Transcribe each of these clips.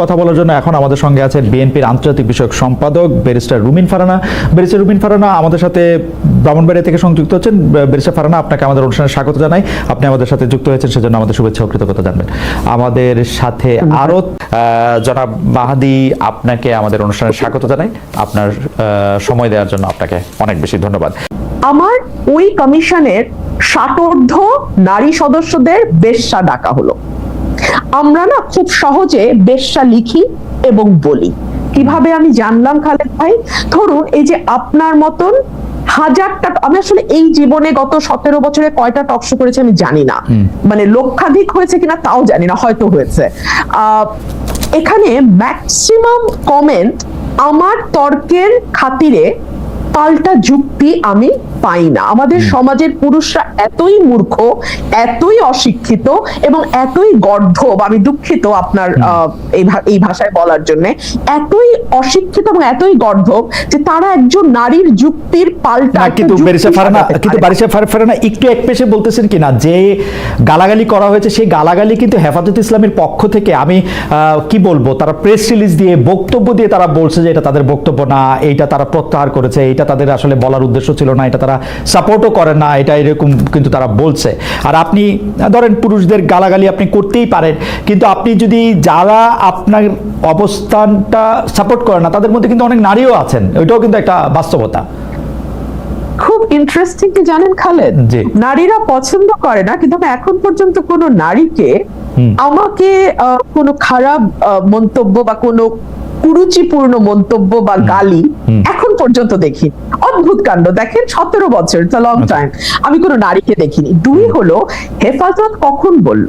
কথা বলার জন্য এখন আমাদের সঙ্গে আছে বিএনপির আন্তর্জাতিক বিষয়ক সম্পাদক ব্যারিস্টার রুমিন ফারানা। ব্যারিস্টার রুমিন ফারানা, আমাদের সাথে ব্রাহ্মণবাড়িয়া থেকে সংযুক্ত হচ্ছেন। ব্যারিস্টার ফারানা, আপনাকে আমাদের অনুষ্ঠানে স্বাগত জানাই। আপনি আমাদের সাথে যুক্ত হয়েছেন, সেজন্য আমাদের শুভেচ্ছা ও কৃতজ্ঞতা জানবেন। আমাদের সাথে আরও জনাব মাহাদি আপনাকে আমাদের অনুষ্ঠানে স্বাগত জানাই। আপনার সময় দেওয়ার জন্য আপনাকে অনেক বেশি ধন্যবাদ। আমার ওই কমিশনের ষাটোর্ধ নারী সদস্যদের বেশ্যা ডাকা হলো। আমরা না খুব সহজে বেশ্যা লিখি এবং বলি। কীভাবে আমি জানলাম খালেদ ভাই? ধরুন এই যে আপনার মতন হাজারটা আমি আসলে এই জীবনে গত সতেরো বছরে কয়টা টকশো করেছে আমি জানি না। মানে লক্ষাধিক হয়েছে কিনা তাও জানি না হয়তো হয়েছে। আহ, এখানে ম্যাক্সিমাম কমেন্ট আমার তর্কের খাতিরে পাল্টা যুক্তি আমি পাই না আমাদের সমাজের পুরুষরা এতই মূর্খ এতই অশিক্ষিত এবং এতই গর্ধব আমি দুঃখিত আপনার এই ভাষায় বলার জন্য এতই অশিক্ষিত এবং এতই গর্ধব যে তারা একজন নারীর যুক্তির পাল্টা কিন্তু যুক্তি ফারানা কিন্তু ফারানা একটু এক পেশে বলতেছেন কিনা? যে গালাগালি করা হয়েছে সেই গালাগালি কিন্তু হেফাজত ইসলামের পক্ষ থেকে আমি আহ, কি বলব তারা প্রেস রিলিজ দিয়ে বক্তব্য দিয়ে তারা বলছে যে এটা তাদের বক্তব্য না এইটা তারা প্রত্যাহার করেছে এইটা তাদের আসলে বলার উদ্দেশ্য ছিল না এটা তারা সাপোর্টও করে না এটা এরকম কিন্তু তারা বলছে। আর আপনি ধরেন পুরুষদের গালাগালি আপনি করতেই পারেন কিন্তু আপনি যদি যারা আপনার অবস্থানটা সাপোর্ট করে না তাদের মধ্যে কিন্তু অনেক নারীও আছেন ওইটাও কিন্তু একটা বাস্তবতা। খুব ইন্টারেস্টিং কি জানেন খালেদ। নারীরা পছন্দ করে না কিন্তু আমি এখন পর্যন্ত কোনো নারীকে আমাকে কোনো খারাপ মন্তব্য বা কোনো কুরুচিপূর্ণ মন্তব্য বা গালি এখন পর্যন্ত দেখি। অদ্ভুত কাণ্ড। দেখেন সতেরো বছর লং আচ্ছা। টাইম আমি কোনো নারীকে দেখিনি। দুই হলো হেফাজত কখন বলল?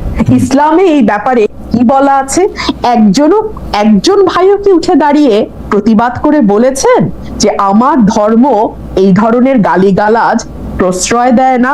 ইসলামে এই ব্যাপারে কি বলা আছে? একজনও, একজন ভাইও কি উঠে দাঁড়িয়ে প্রতিবাদ করে বলেছেন যে আমার ধর্ম এই ধরনের গালিগালাজ প্রশ্রয় দেয় না।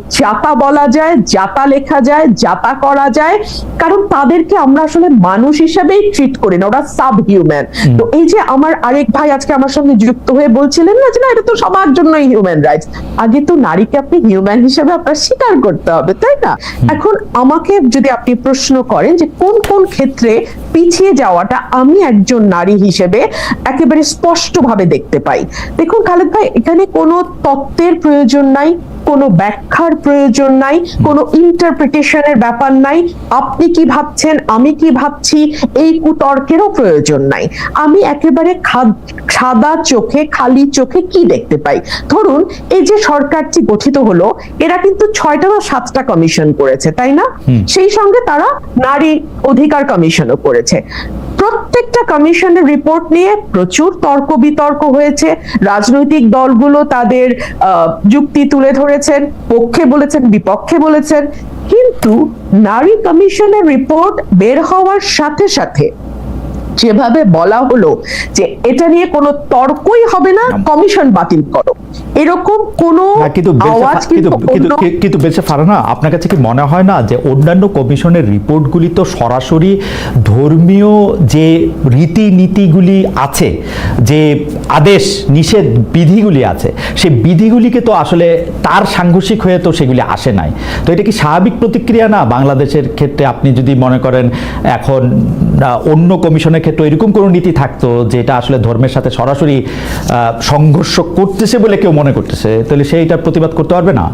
জাতা বলা যায় জাতা লেখা যায় জাতা করা যায়। কারণ তাদেরকে আমরা আসলে মানুষ হিসেবেই ট্রিট করি না ওরা সাব হিউম্যান তো এই যে আমার আরেক ভাই আজকে আমার সঙ্গে যুক্ত হয়ে বলছিলেন না যে না এটা তো সবার জন্যই হিউম্যান রাইটস আগে তো নারীকে আপনি হিউম্যান হিসেবে আপনার স্বীকার করতে হবে তাই না? এখন আমাকে যদি আপনি প্রশ্ন করেন যে কোন কোন ক্ষেত্রে পিছিয়ে যাওয়াটা আমি একজন নারী হিসেবে একেবারে স্পষ্টভাবে দেখতে পাই? দেখুন খালেদ ভাই এখানে কোনো তত্ত্বের প্রয়োজন নাই কোনো ব্যাখ্যার প্রয়োজন নাই কোনো ইন্টারপ্রিটেশনের ব্যাপার নাই আপনি কি ভাবছেন আমি কি ভাবছি এই কুতর্কেরও প্রয়োজন নাই। আমি একেবারে সাদা চোখে খালি চোখে কি দেখতে পাই? ধরুন এই যে সরকারটি গঠিত হলো এরা কিন্তু ছয়টা বা সাতটা কমিশন করেছে তাই না? সেই সঙ্গে তারা নারী অধিকার কমিশনও করেছে। প্রত্যেকটা কমিশনের রিপোর্ট নিয়ে প্রচুর তর্ক বিতর্ক হয়েছে। রাজনৈতিক দলগুলো তাদের আহ, যুক্তি তুলে ধরেছেন। পক্ষে বলেছেন বিপক্ষে বলেছেন কিন্তু নারী কমিশনের রিপোর্ট বের হওয়ার সাথে সাথে যেভাবে বলা হলো যে এটা নিয়ে কোনো তর্কই হবে না কমিশন বাতিল করো। এরকম কোনো আওয়াজ কিন্তু কিন্তু অন্য- ফারানা আপনার কাছে কি মনে হয় না যে অন্যান্য কমিশনের রিপোর্টগুলি তো সরাসরি ধর্মীয় যে রীতিনীতিগুলি আছে যে আদেশ নিষেধ বিধিগুলি আছে সে বিধিগুলিকে তো আসলে তার সাংঘর্ষিক হয়ে তো সেগুলি আসে নাই। তো এটা কি স্বাভাবিক প্রতিক্রিয়া না বাংলাদেশের ক্ষেত্রে আপনি যদি মনে করেন এখন অন্য কমিশনের ক্ষেত্রে এরকম কোনো নীতি থাকতো যেটা আসলে ধর্মের সাথে সরাসরি আহ, সংঘর্ষ করতেছে বলে কেউ মনে করতেছে তাহলে সেইটার প্রতিবাদ করতে পারবে না।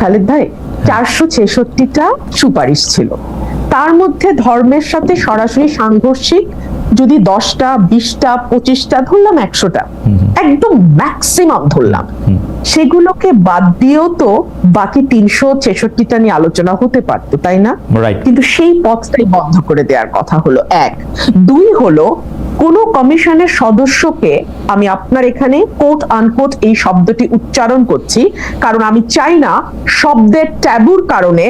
খালেদ ভাই চারশো ছেষট্টিটা সুপারিশ ছিল। তার মধ্যে ধর্মের সাথে সরাসরি সাংঘর্ষিক যদি দশটা বিশটা পঁচিশটা ধরলাম একশোটা। একদম ম্যাক্সিমাম ধরলাম। সেগুলোকে বাদ দিয়েও তো বাকি তিনশো ছেষট্টিটা নিয়ে আলোচনা হতে পারতো তাই না. কিন্তু সেই পথটাই বন্ধ করে দেওয়ার কথা হলো এক। দুই হলো কোন কমিশনের সদস্যকে আমি আপনার এখানে কোট আনকোট এই শব্দটি উচ্চারণ করছি, কারণ আমি চাই না শব্দের ট্যাবুর কারণে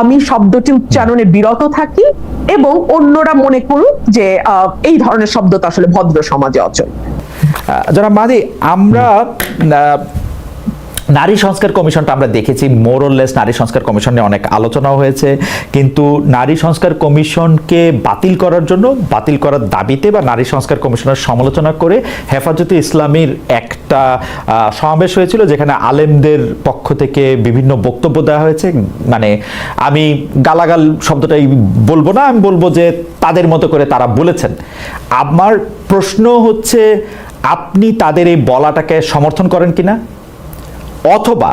আমি শব্দটি উচ্চারণে বিরত থাকি এবং অন্যরা মনে করুক যে এই ধরনের শব্দ তো আসলে ভদ্র সমাজে অচল। জনাব মাদি, আমরা নারী সংস্কার কমিশনটা আমরা দেখেছি মোরলেস নারী সংস্কার কমিশন নিয়ে অনেক আলোচনা হয়েছে, কিন্তু নারী সংস্কার কমিশনকে বাতিল করার জন্য, বাতিল করার দাবিতে বা নারী সংস্কার কমিশনের সমালোচনা করে হেফাজতে ইসলামীর একটা সমাবেশ হয়েছিল যেখানে আলেমদের পক্ষ থেকে বিভিন্ন বক্তব্য দেওয়া হয়েছে। মানে আমি গালাগাল শব্দটাই বলব না, আমি বলব যে তাদের মতো করে তারা বলেছেন। আমার প্রশ্ন হচ্ছে, আপনি তাদের এই বলাটাকে সমর্থন করেন কিনা? অথবা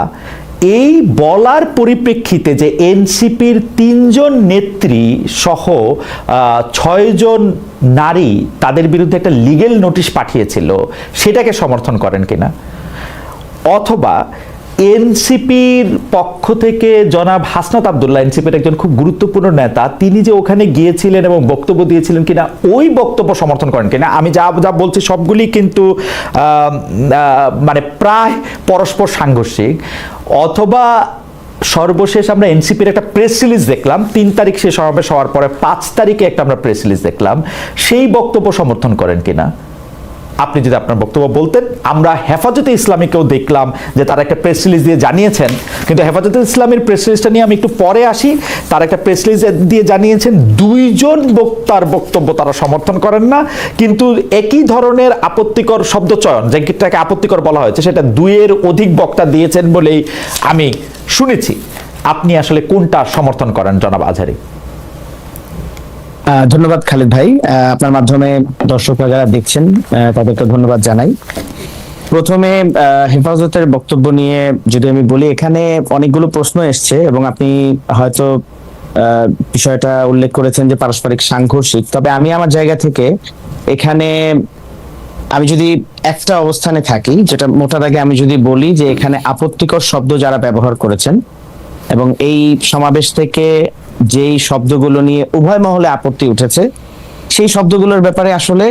এই বলার পরিপ্রেক্ষিতে যে এনসিপির তিনজন নেত্রী সহ ছয়জন নারী তাদের বিরুদ্ধে একটা লিগেল নোটিশ পাঠিয়েছিল, সেটাকে সমর্থন করেন কিনা? অথবা এনসিপির পক্ষ থেকে জনাব হাসনাত আবদুল্লাহ, এনসিপির একজন খুব গুরুত্বপূর্ণ নেতা, তিনি যে ওখানে গিয়েছিলেন এবং বক্তব্য দিয়েছিলেন কিনা, ওই বক্তব্য সমর্থন করেন কিনা, আমি যা যা বলছি সবগুলি কিন্তু মানে প্রায় পরস্পর সাংঘর্ষিক, অথবা সর্বশেষ আমরা এনসিপির একটা প্রেস রিলিজ দেখলাম, তিন তারিখ শেষ সমাবেশ হওয়ার পরে পাঁচ তারিখে একটা আমরা প্রেস রিলিজ দেখলাম, সেই বক্তব্য সমর্থন করেন কিনা? আপনি যদি আপনার বক্তব্য বলতেন, আমরা হেফাজতে ইসলামীকেও দেখলাম যে তারা একটা প্রেস রিলিজ দিয়ে জানিয়েছেন। কিন্তু হেফাজতে ইসলামের প্রেস রিলিজটা নিয়ে আমি একটু পরে আসি। তারা একটা প্রেস রিলিজ দিয়ে জানিয়েছেন, দুইজন বক্তার বক্তব্য তারা সমর্থন করেন না। কিন্তু একই ধরনের আপত্তিকর শব্দ চয়ন যেটাকে আপত্তিকর বলা হয়েছে, সেটা দুইয়ের অধিক বক্তা দিয়েছেন বলেই আমি শুনেছি। আপনি আসলে কোনটা সমর্থন করেন জনাব আজহারি? ধন্যবাদ খালিদ ভাই। আপনার মাধ্যমে দর্শকরা যারা দেখছেন তাদেরকে ধন্যবাদ জানাই। প্রথমে হেফাজতের বক্তব্য নিয়ে যদি আমি বলি, এখানে অনেকগুলো প্রশ্ন এসছে এবং আপনি হয়তো বিষয়টা উল্লেখ করেছেন যে পারস্পরিক সাংঘর্ষিক। তবে আমি আমার জায়গা থেকে এখানে আমি যদি একটা অবস্থানে থাকি, যেটা মোটা দাগে আমি যদি বলি যে এখানে আপত্তিকর শব্দ যারা ব্যবহার করেছেন এবং এই সমাবেশ থেকে যেই শব্দগুলো নিয়ে উভয় মহলে আপত্তি উঠেছে, সেই শব্দগুলোর ব্যাপারে আসলে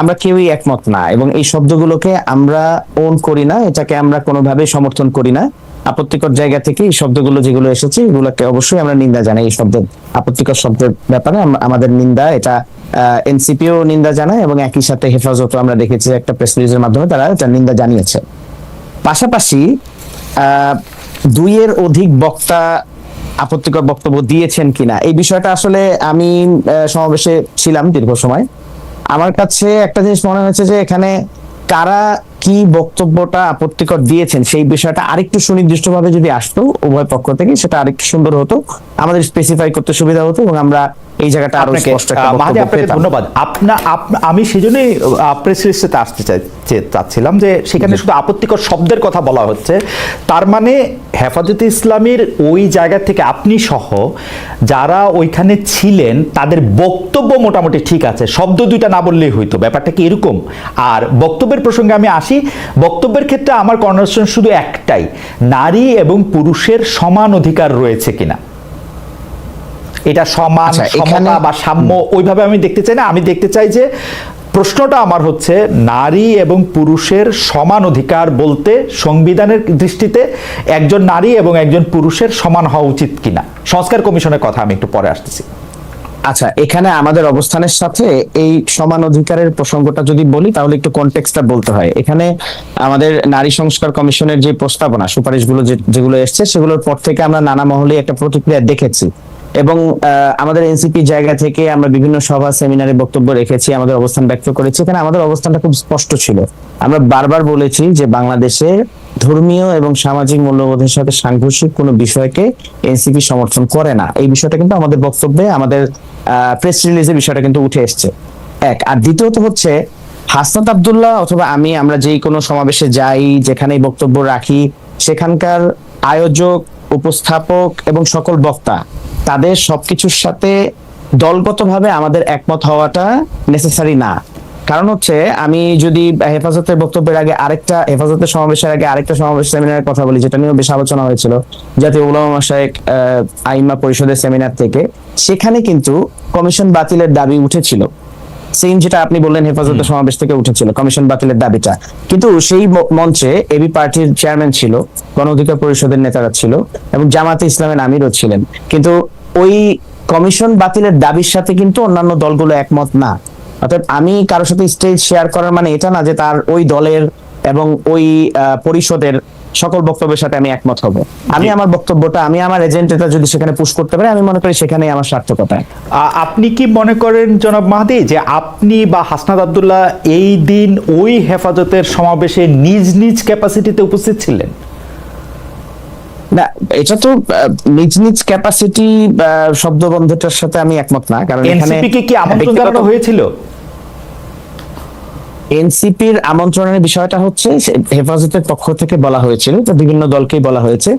আমরা কেউই একমত না এবং এই শব্দগুলোকে আমরা ওন করি না, এটাকে আমরা কোনোভাবে সমর্থন করি না। আপত্তিকর জায়গা থেকে এই শব্দগুলো যেগুলো এসেছে, এগুলোকে অবশ্যই আমরা নিন্দা জানাই। এই শব্দের, আপত্তিকর শব্দের ব্যাপারে আমাদের নিন্দা, এটা এনসিপিও নিন্দা জানায় এবং একই সাথে হেফাজতও আমরা দেখেছি একটা প্রেস রিলিজের মাধ্যমে তারা এটা নিন্দা জানিয়েছে। পাশাপাশি দুইয়ের অধিক বক্তা আপত্তিকর বক্তব্য দিয়েছেন কিনা? এই বিষয়টা আসলে আমি সমাবেশে ছিলাম দীর্ঘ সময়। আমার কাছে একটা জিনিস মনে হয়েছে যে এখানে কারা কি বক্তব্যটা আপত্তিকর দিয়েছেন, সেই বিষয়টা আরেকটু সুনির্দিষ্টভাবে যদি আসতো উভয় পক্ষ থেকে, সেটা আরেকটু সুন্দর হতো। আমাদের স্পেসিফাই করতে সুবিধা হতো এবং আমরা এই জায়গাটা আরও স্পষ্ট একটা মাহাদি আপনাকে। ধন্যবাদ। আপনা আপ- আমি সেজন্যই প্রেস রিলিজটাতে আসতে চাচ্ছিলাম যে সেখানে শুধু আপত্তিকর শব্দের কথা বলা হচ্ছে। তার মানে হেফাজতে ইসলামের ওই জায়গা থেকে আপনি সহ যারা ওইখানে ছিলেন তাদের বক্তব্য মোটামুটি ঠিক আছে। শব্দ দুইটা না বললেই হইতো ব্যাপারটা কি এরকম? আর বক্তব্যের প্রসঙ্গে আমি আসি। বক্তব্যের ক্ষেত্রে আমার কনভার্সন শুধু একটাই নারী এবং পুরুষের সমান অধিকার রয়েছে কিনা। এটা সমান আচ্ছা, সমতা এখানে- বা সাম্য ওইভাবে আমি দেখতে চাই না। আমি দেখতে চাই যে প্রশ্নটা আমার হচ্ছে নারী এবং পুরুষের সমান অধিকার বলতে সংবিধানের দৃষ্টিতে একজন নারী এবং একজন পুরুষের সমান হওয়া উচিত কিনা? সংস্কার কমিশনের কথা আমি একটু পরে আসতেছি। আচ্ছা এখানে আমাদের অবস্থানের সাথে এই সমান অধিকারের প্রসঙ্গটা যদি বলি তাহলে একটু কনটেক্সটটা বলতে হয়। এখানে আমাদের নারী সংস্কার কমিশনের যে প্রস্তাবনা সুপারিশগুলো যেগুলো এসছে সেগুলোর পর থেকে আমরা নানা মহলে একটা প্রতিক্রিয়া দেখেছি। এবং আমাদের এনসিপি জায়গা থেকে আমরা বিভিন্ন সভা, সেমিনারে বক্তব্য রেখেছি, আমাদের অবস্থান ব্যক্ত করেছি। এখানে আমাদের অবস্থানটা খুব স্পষ্ট ছিল। আমরা বারবার বলেছি যে বাংলাদেশে ধর্মীয় এবং সামাজিক মূল্যবোধের সাথে সাংঘর্ষিক কোনো বিষয়কে এনসিপি সমর্থন করে না। এই বিষয়টা কিন্তু আমাদের বক্তব্যে, আমাদের প্রেস রিলিজে বিষয়টা কিন্তু উঠে এসছে। এক, আর দ্বিতীয়ত হচ্ছে, হাসনাত আবদুল্লাহ অথবা আমি, আমরা যেই কোনো সমাবেশে যাই, যেখানেই বক্তব্য রাখি, সেখানকার আয়োজক উপস্থাপক এবং সকল বক্তা, তাদের সবকিছুর সাথে দলগতভাবে আমাদের একমত হওয়াটা নেসেসারি না। কারণ হচ্ছে, আমি যদি হেফাজতের বক্তব্যের আগে আরেকটা, হেফাজতের সমাবেশের আগে আরেকটা সমাবেশ সেমিনারের কথা বলি, যেটা নিয়েও বেশ আলোচনা হয়েছিল, জাতীয় উলামা মাসায়েক আইমা পরিষদের সেমিনার থেকে, সেখানে কিন্তু কমিশন বাতিলের দাবি উঠেছিল। সেম যেটা আপনি বললেন হেফাজতের সমাবেশ থেকে উঠেছিল কমিশন বাতিলের দাবিটা। কিন্তু সেই মঞ্চে এবি পার্টির চেয়ারম্যান ছিল গণ অধিকার পরিষদের নেতারা ছিল এবং জামাতে ইসলামের আমিরও ছিলেন। কিন্তু ওই কমিশন বাতিলের দাবির সাথে কিন্তু অন্যান্য দলগুলো একমত না। অর্থাৎ আমি কারোর সাথে স্টেজ শেয়ার করার মানে এটা না যে তার ওই দলের এবং ওই পরিষদের সকল বক্তব্যের সাথে আমি একমত হব। আমি আমার বক্তব্যটা আমি আমার এজেন্ডাটা যদি সেখানে পুশ করতে পারি আমি মনে করি সেখানেই আমার সার্থকতা। আপনি কি মনে করেন জনাব মাহাদি যে আপনি বা হাসনাদ আবদুল্লাহ এই দিন ওই হেফাজতের সমাবেশে নিজ নিজ ক্যাপাসিটিতে উপস্থিত ছিলেন? না এটা তো নিজ নিজ ক্যাপাসিটি শব্দ বন্ধটার সাথে আমি একমত না কারণ এখানে কি আমন্ত্রণ জানানো হয়েছিল? এনসিপির আমন্ত্রণের বিষয়টা হচ্ছে হেফাজতের পক্ষ থেকে বলা হয়েছিল তো বিভিন্ন দলকেই বলা হয়েছে।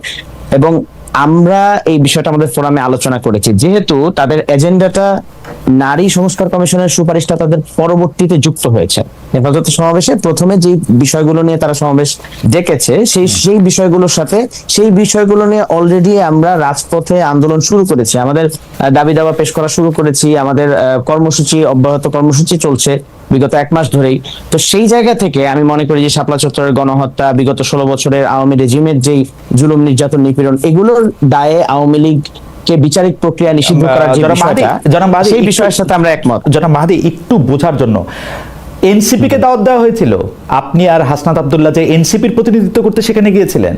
এবং আমরা এই বিষয়টা আমাদের ফোরামে আলোচনা করেছি। যেহেতু তাদের এজেন্ডাটা নারী সংস্কার কমিশনের সুপারিশটা তাদের পরবর্তীতে যুক্ত হয়েছে। হেফাজতের সমাবেশে প্রথমে যে বিষয়গুলো নিয়ে তারা সমাবেশ ডেকেছে সেই সেই বিষয়গুলোর সাথে সেই বিষয়গুলো নিয়ে অলরেডি আমরা রাজপথে আন্দোলন শুরু করেছি। আমাদের দাবি দাবা পেশ করা শুরু করেছি। আমাদের কর্মসূচি অব্যাহত কর্মসূচি চলছে। বিগত এক মাস ধরেই। তো সেই জায়গা থেকে আমি মনে করি যে শাপলা চত্বরের গণহত্যা বিগত ষোলো বছরের আওয়ামী রেজিমের যেই জুলুম নির্যাতন নিপীড়ন এগুলোর দায়ে আওয়ামী লীগ বিচারিক প্রক্রিয়া নিষিদ্ধ করার যে বিষয়টা সেই বিষয়ের সাথে আমরা একমত। জনাব মাহাদি একটু বোঝার জন্য। এনসিপি কে দাওয়াত দেওয়া হয়েছিল। আপনি আর হাসনাত আবদুল্লাহ যে এনসিপির প্রতিনিধিত্ব করতে সেখানে গিয়েছিলেন।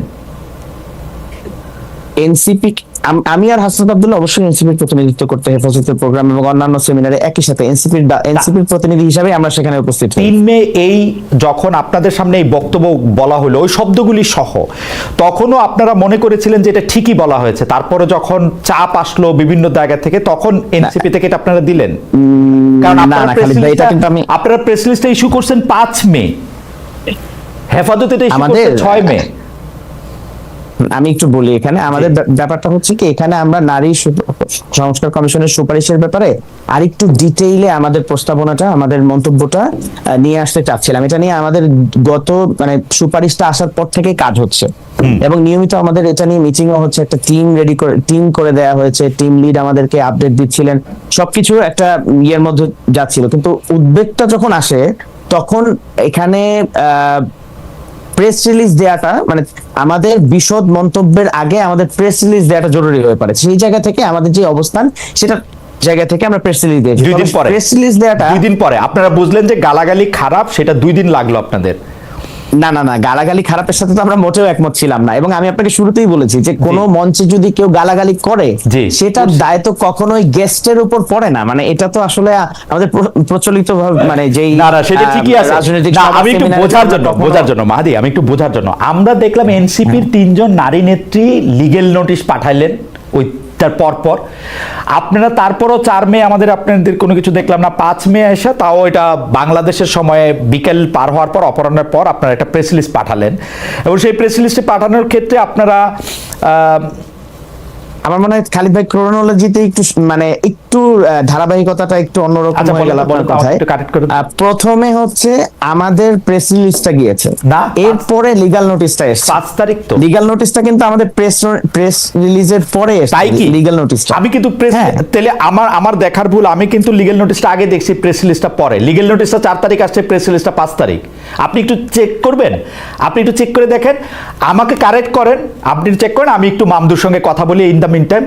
এনসিপি আমি আর হাসনাত আব্দুল্লাহ অবশ্যই এনসিপির প্রতিনিধিত্ব করতে হেফাজতের প্রোগ্রাম এবং অন্যান্য সেমিনারে একই সাথে এনসিপির এনসিপির প্রতিনিধি হিসাবে আমরা সেখানে উপস্থিত তিন মে এই যখন আপনাদের সামনে এই বক্তব্য বলা হলো ওই শব্দগুলি সহ তখনও আপনারা মনে করেছিলেন যে এটা ঠিকই বলা হয়েছে। তারপরে যখন চাপ আসলো বিভিন্ন জায়গা থেকে তখন এনসিপি থেকে এটা আপনারা দিলেন। কারণ না, আপনারা না, প্রেস খালিদ ভাই, এটা কিন্তু আমি- আপনারা প্রেস লিস্টে ইস্যু করছেন পাঁচ মে। হেফাজত এটা ইস্যু করছে ছয় মে। আমি একটু বলি এখানে আমাদের ব্যাপারটা হচ্ছে কি এখানে আমরা নারী সংস্কার কমিশনের সুপারিশের ব্যাপারে আরেকটু ডিটেইলে আমাদের প্রস্তাবনাটা আমাদের মন্তব্যটা নিয়ে আসতে চাচ্ছিলাম। এটা নিয়ে আমাদের গত মানে সুপারিশটা আসার পর থেকে কাজ হচ্ছে। এবং নিয়মিত আমাদের এটা নিয়ে মিটিংও হচ্ছে একটা টিম রেডি করে টিম করে দেয়া হয়েছে টিম লিড আমাদেরকে আপডেট দিচ্ছিলেন। সবকিছু একটা ইয়ের মধ্যে যাচ্ছিল। কিন্তু উদ্বেগটা যখন আসে তখন এখানে আহ প্রেস রিলিজ দেওয়াটা মানে আমাদের বিশদ মন্তব্যের আগে আমাদের প্রেস রিলিজ দেওয়াটা জরুরি হয়ে পড়ে। সেই জায়গা থেকে আমাদের যে অবস্থান সেটা জায়গা থেকে আমরা প্রেস রিলিজ দিয়েছি। দুই দিন পরে। প্রেস রিলিজ দেওয়াটা দুই দিন পরে। আপনারা বুঝলেন যে গালাগালি খারাপ সেটা দুই দিন লাগল আপনাদের। না না না গালাগালি খারাপের সাথে তো আমরা মোটেও একমত ছিলাম না। এবং আমি আপনাকে শুরুতেই বলেছি যে কোনো মঞ্চে যদি কেউ গালাগালি করে। সেটার দায় তো কখনোই গেস্টের উপর পড়ে না। মানে এটা তো আসলে আমাদের প্রচলিত ভাবে মানে যেই না না সেটা ঠিকই আছে। রাজনৈতিক আমি একটু বোঝার জন্য বোঝার জন্য মাহাদি আমি একটু বোঝার জন্য। আমরা দেখলাম এনসিপির তিনজন নারী নেত্রী লিগেল নোটিশ পাঠাইলেন ওইটার পর পরপর আপনারা তারপরও চার মে আমাদের আপনাদের কোনো কিছু দেখলাম না, পাঁচ মে এসে তাও এটা বাংলাদেশের সময়ে বিকেল পার হওয়ার পর অপরাহ্নের পর আপনারা একটা প্রেস লিস্ট পাঠালেন। এবং সেই প্রেস লিস্টে পাঠানোর ক্ষেত্রে আপনারা আমার মনে হয় খালিদ ভাই ক্রোনোলজিতে একটু মানে একটু ধারাবাহিকতাটা একটু অন্যরকম আচ্ছা, হয়ে গেল আপনার কথায়। প্রথমে হচ্ছে আমাদের প্রেস রিলিজটা গিয়েছে। না, এরপরে লিগ্যাল নোটিশটা এসেছে। পাঁচ তারিখ তো। লিগ্যাল নোটিশটা কিন্তু আমাদের প্রেস প্রেস রিলিজের পরে তাই কি? লিগ্যাল নোটিশটা আমি কিন্তু প্রেস হ্যাঁ। তাহলে আমার আমার দেখার ভুল আমি কিন্তু লিগেল নোটিশটা আগে দেখছি প্রেস লিস্টটা পরে। লিগেল নোটিশটা চার তারিখ আসছে প্রেস লিস্টটা পাঁচ তারিখ। আপনি একটু চেক করবেন? আপনি একটু চেক করে দেখেন। আমাকে কারেক্ট করেন। আপনি চেক করেন আমি একটু মামদুর সঙ্গে কথা বলি ইন দ্য মিন টাইম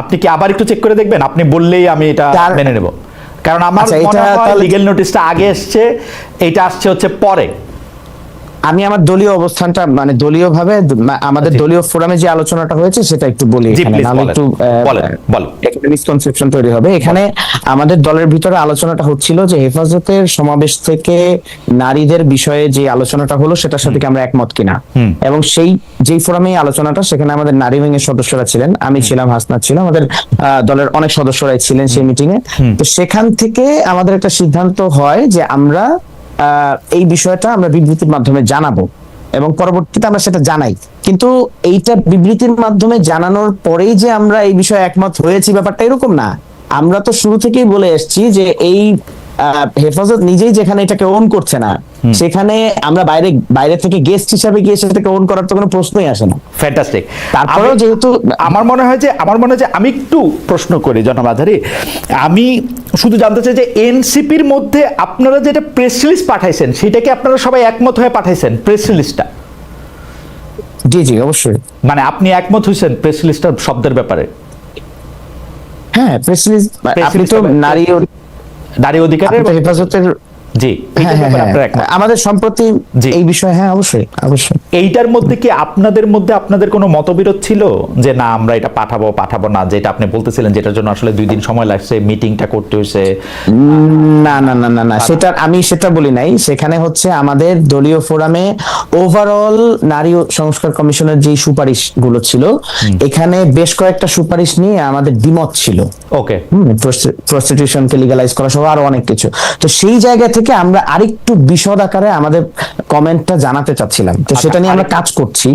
আপনি কি আবার একটু চেক করে দেখবেন? আপনি বললেই আমি এটা মেনে নেব। কারণ আমার আচ্ছা, মনে হয় লিগেল নোটিশটা আগে এসছে এটা আসছে হচ্ছে পরে। আমি আমার দলীয় অবস্থানটা মানে দলীয় ভাবে আমাদের দলীয় ফোরামে যে আলোচনাটা হয়েছে সেটা একটু বলি এখানে। একটু মিসকনসেপশন তৈরি হবে। এখানে আমাদের দলের ভিতরে আলোচনাটা হচ্ছিল যে হেফাজতের সমাবেশ থেকে নারীদের বিষয়ে যে আলোচনাটা হলো সেটার সাথে আমরা একমত কিনা? এবং সেই যেই ফোরামে আলোচনাটা সেখানে আমাদের নারী উইংয়ের সদস্যরা ছিলেন আমি ছিলাম হাসনাত ছিল আমাদের আহ, দলের অনেক সদস্যরাই ছিলেন সেই মিটিং এ তো সেখান থেকে আমাদের একটা সিদ্ধান্ত হয় যে আমরা এই বিষয়টা আমরা বিবৃতির মাধ্যমে জানাব এবং পরবর্তীতে আমরা সেটা জানাই। কিন্তু এইটা বিবৃতির মাধ্যমে জানানোর পরেই যে আমরা এই বিষয়ে একমত হয়েছি ব্যাপারটা এরকম না। আমরা তো শুরু থেকেই বলে এসেছি যে এই হেফাজত নিজেই যেখানে এটাকে ওন করছে না সেখানে আমরা বাইরে বাইরে থেকে গেস্ট হিসাবে গিয়ে সেটাকে ওন করার তো কোনো প্রশ্নই আসে না। ফ্যান্টাস্টিক তারপরেও যেহেতু আমার মনে হয় যে আমার মনে হয় যে আমি একটু প্রশ্ন করি জনাব আধারি। আমি শুধু জানতে চাই যে এনসিপির মধ্যে আপনারা যেটা প্রেস রিলিজ পাঠাইছেন সেটাকে আপনারা সবাই একমত হয়ে পাঠাইছেন প্রেস রিলিজটা জি জি অবশ্যই। মানে আপনি একমত হয়েছেন প্রেস রিলিজটার শব্দের ব্যাপারে? হ্যাঁ প্রেস রিলিজ আপনি তো নারী ও- নারী অধিকারের হেফাজতের জি হ্যাঁ হ্যাঁ হ্যাঁ। আমাদের সম্প্রতি। এই বিষয়ে হ্যাঁ অবশ্যই অবশ্যই। এইটার মধ্যে কি আপনাদের মধ্যে আপনাদের কোনো মতবিরোধ ছিল? যে না আমরা এটা পাঠাবো পাঠাবো না যেটা আপনি বলতেছিলেন যেটার জন্য আসলে দুই দিন সময় লাগছে মিটিংটা করতে হয়েছে? না না না না না সেটা আমি সেটা বলি নাই। সেখানে হচ্ছে আমাদের দলীয় ফোরামে ওভারঅল নারী সংস্কার কমিশনের যে সুপারিশগুলো ছিল এখানে বেশ কয়েকটা সুপারিশ নিয়ে আমাদের দ্বিমত ছিল। ওকে। প্রস্টিটিউশনকে লিগালাইজ করা সহ আরও অনেক কিছু। তো সেই জায়গা থেকে আমরা আরেকটু বিশদ আকারে আমাদের কমেন্টটা জানাতে চাচ্ছিলাম। তো সেটা নিয়ে আমরা কাজ করছি।